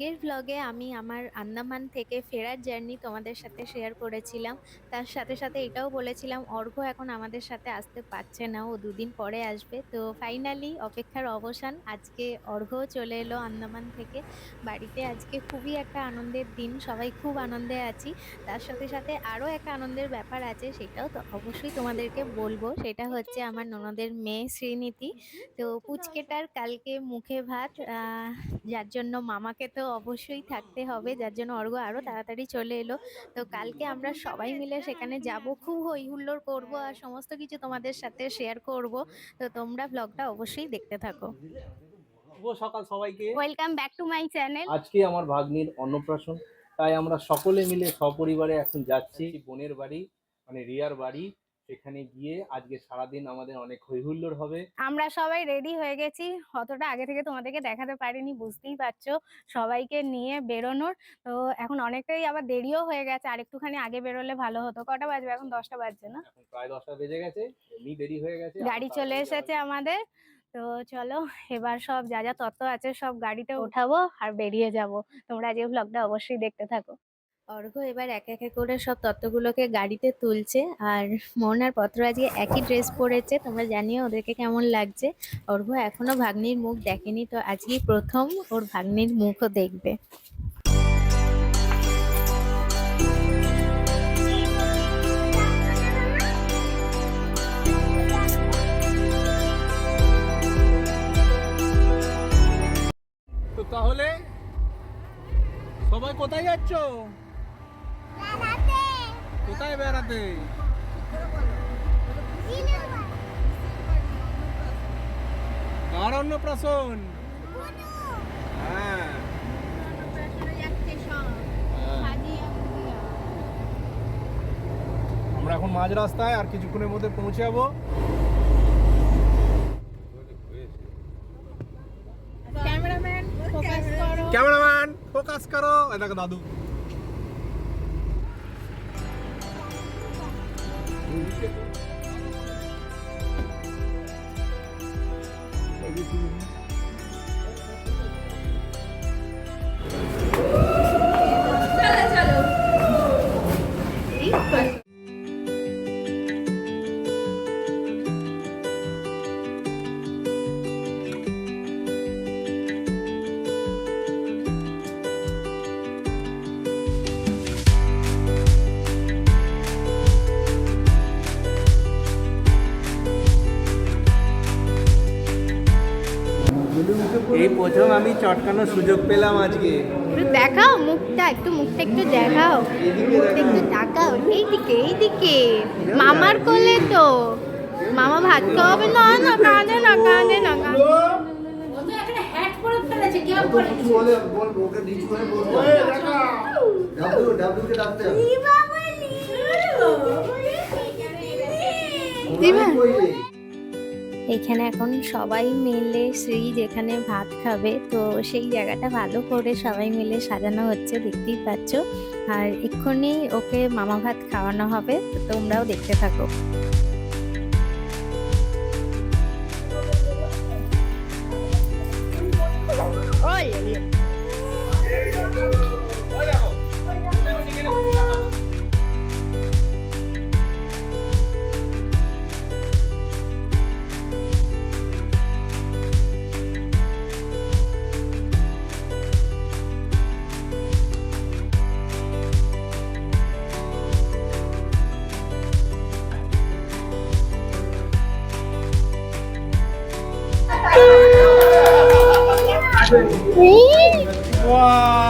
que ভ্লগে আমি আমার আন্দামান থেকে ফেরার জার্নি তোমাদের সাথে শেয়ার করেছিলাম। তার সাথে সাথে এটাও বলেছিলাম অর্ঘ এখন আমাদের সাথে আসতে পারছে না ও দুদিন পরে আসবে। তো ফাইনালি অপেক্ষার অবসান আজকে অর্ঘ্যও চলে এলো আন্দামান থেকে। বাড়িতে আজকে খুবই একটা আনন্দের দিন সবাই খুব আনন্দে আছি। তার সাথে সাথে আরও একটা আনন্দের ব্যাপার আছে সেটাও তো অবশ্যই তোমাদেরকে বলব। সেটা হচ্ছে আমার ননদের মেয়ে শ্রীনীতি। তো পুচকেটার কালকে মুখে ভাত যার জন্য মামাকে তো অবশ্যই থাকতে হবে। যার জন্য অর্ঘ্য আরও তাড়াতাড়ি চলে এলো। তো কালকে আমরা সবাই মিলে সেখানে যাব খুব হই হুল্লোড় করব আর সমস্ত কিছু তোমাদের সাথে শেয়ার করব। তো তোমরা ব্লগটা অবশ্যই দেখতে থাকো। সকাল সবাইকে। Welcome back to my channel আজকে আমার ভাগ্নির অন্নপ্রাশন। তাই আমরা সকলে মিলে সপরিবারে এখন যাচ্ছি। বোনের বাড়ি মানে রিয়ার বাড়ি। সেখানে গিয়ে আজকে সারাদিন আমাদের অনেক হৈহুল্লোড় হবে। আমরা সবাই রেডি হয়ে গেছি। অতটা আগে থেকে তোমাদেরকে দেখাতে পারিনি বুঝতেই পারছ। সবাইকে নিয়ে বেরোনোর। তো এখন অনেকটাই আবার দেরিও হয়ে গেছে। আর একটুখানি আগে বেরোলে ভালো হতো। কটা বাজবে? এখন দশটা বাজছে না? এখন প্রায় দশটা বেজে গেছে। এমনি দেরি হয়ে গেছে। গাড়ি চলে এসেছে আমাদের। তো চলো এবার সব যা যা তত্ত্ব আছে সব গাড়িতে ওঠাবো আর বেরিয়ে যাব। তোমরা যে ব্লগটা অবশ্যই দেখতে থাকো। অর্ঘ্য এবার এক একে করে সব তত্ত্বগুলোকে গাড়িতে তুলছে। আর মোহনার পত্র আজকে একই ড্রেস পরেছে, তোমরা জানিও ওদেরকে কেমন লাগছে। অর্ঘ এখনও ভাগ্নির মুখ দেখেনি, তো আজকেই প্রথম ওর ভাগ্নির মুখও দেখবে। তাহলে সবাই কোথায় যাচ্ছ? কোথায় বেড়াতে? কার অন্নপ্রাশন হ্যাঁ। আমরা এখন মাঝ রাস্তায় আর কিছুক্ষণের মধ্যে পৌঁছে যাব। ক্যামেরাম্যান ফোকাস করো। দেখো দাদু। এই প্রথম আমি চটকানোর সুযোগ পেলাম আজকে। একটু দেখাও মুখটা একটু মুখটা একটু দেখাও। মুখটা একটু তাকাও। এইদিকে এইদিকে। মামার কোলে তো। মামা ভাত খাওয়াবে? না না কাঁদে না কাঁদে না কাঁদে এখানে এখন সবাই মিলে শ্রী যেখানে ভাত খাবে, তো সেই জায়গাটা ভালো করে সবাই মিলে সাজানো হচ্ছে, দেখতেই পাচ্ছ। আর এক্ষুনি ওকে মামা ভাত খাওয়ানো হবে তোমরাও দেখতে থাকো। 와.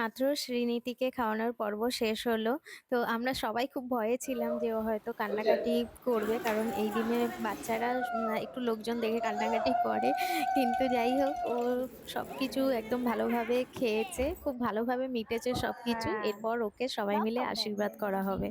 মাত্র শ্রীনীতিকে খাওয়ানোর পর্ব শেষ হলো। তো আমরা সবাই খুব ভয়ে ছিলাম যে ও হয়তো কান্নাকাটি করবে কারণ এই দিনে বাচ্চারা একটু লোকজন দেখে কান্নাকাটি করে। কিন্তু যাই হোক ও সব কিছু একদম ভালোভাবে খেয়েছে খুব ভালোভাবে মিটেছে সব কিছু এরপর ওকে সবাই মিলে আশীর্বাদ করা হবে।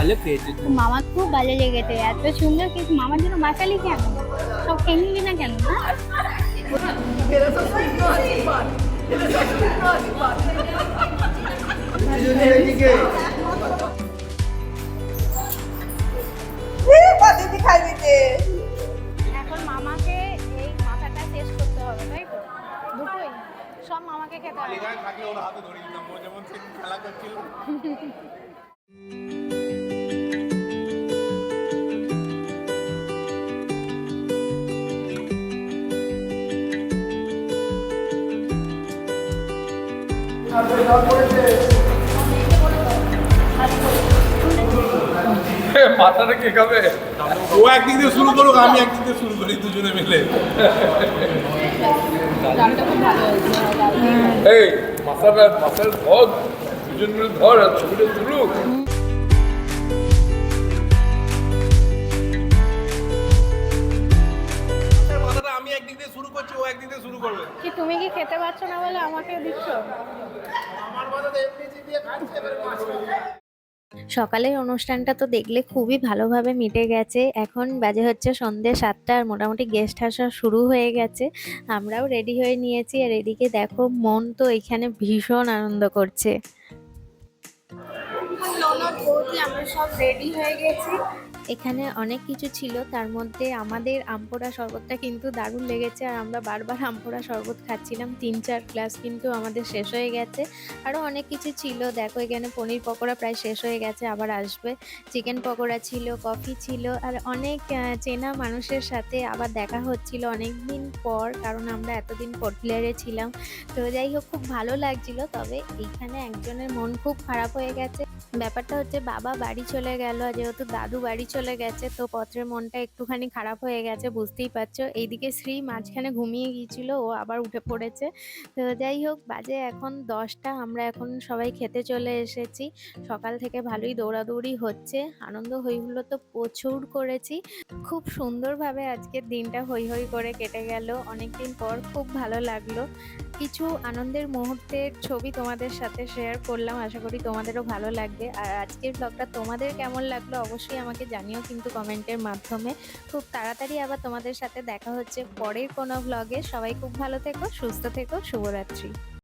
ভালো খেয়েছে মামা খুব ভালো লেগেছে এত সুন্দর কিছু মামার জন্য বাঁচালি কেন? সব খেয়ে নিলি না কেন না এখন মামাকে এই মাথাটা শেষ করতে হবে তাই তো? দুটোই। সব মামাকে খেতে হবে। মাথাটা কে খাবে? ও একদিক দিয়ে শুরু করুক আমি একদিক দিয়ে শুরু করি দুজনে মিলে। এই মাথাটা মাথার ধর দুজন মিলে ধর আর ছবিটা তুলুক। শুরু করছি ও শুরু করবে। কি তুমি কি খেতে পারছ না বলে আমাকে দিচ্ছ? আমার এমনি দিয়ে খাচ্ছে এবারে মাছ সকালের অনুষ্ঠানটা তো দেখলে খুবই ভালোভাবে মিটে গেছে। এখন বাজে হচ্ছে সন্ধ্যে সাতটা আর মোটামুটি গেস্ট আসা শুরু হয়ে গেছে। আমরাও রেডি হয়ে নিয়েছি আর এদিকে দেখো মন তো এখানে ভীষণ আনন্দ করছে। আমরা সব রেডি হয়ে গেছি। এখানে অনেক কিছু ছিল। তার মধ্যে আমাদের আমপোড়া শরবতটা কিন্তু দারুণ লেগেছে আর আমরা বারবার আমপোড়া শরবত খাচ্ছিলাম। তিন, চার গ্লাস কিন্তু আমাদের শেষ হয়ে গেছে। আরও অনেক কিছু ছিল। দেখো এখানে পনির পকোড়া প্রায় শেষ হয়ে গেছে, আবার আসবে। চিকেন পকোড়া ছিল, কফি ছিল আর অনেক চেনা মানুষের সাথে আবার দেখা হচ্ছিল অনেক দিন পর কারণ আমরা এতদিন কোটলিয়ারে ছিলাম। তো যাই হোক, খুব ভালো লাগছিল। তবে এইখানে একজনের মন খুব খারাপ হয়ে গেছে। ব্যাপারটা হচ্ছে বাবা বাড়ি চলে গেল যেহেতু দাদু বাড়ি চলে গেছে, তো পত্রের মনটা একটুখানি খারাপ হয়ে গেছে, বুঝতেই পারছ। এইদিকে শ্রী মাঝখানে ঘুমিয়ে গিয়েছিল, ও আবার উঠে পড়েছে। তো যাই হোক, বাজে এখন দশটা, আমরা এখন সবাই খেতে চলে এসেছি। সকাল থেকে ভালোই দৌড়াদৌড়ি হচ্ছে, আনন্দ হইহুল্লো তো প্রচুর করেছি। খুব সুন্দরভাবে আজকের দিনটা হই হই করে কেটে গেল, অনেকদিন পর খুব ভালো লাগল। কিছু আনন্দের মুহূর্তের ছবি তোমাদের সাথে শেয়ার করলাম, আশা করি তোমাদেরও ভালো লাগবে। আর আজকের ব্লগটা তোমাদের কেমন লাগল অবশ্যই আমাকে জানিও কিন্তু কমেন্টের মাধ্যমে। খুব তাড়াতাড়ি আবার তোমাদের সাথে দেখা হচ্ছে পরের কোনো ব্লগে সবাই খুব ভালো থেকো, সুস্থ থেকো, শুভরাত্রি।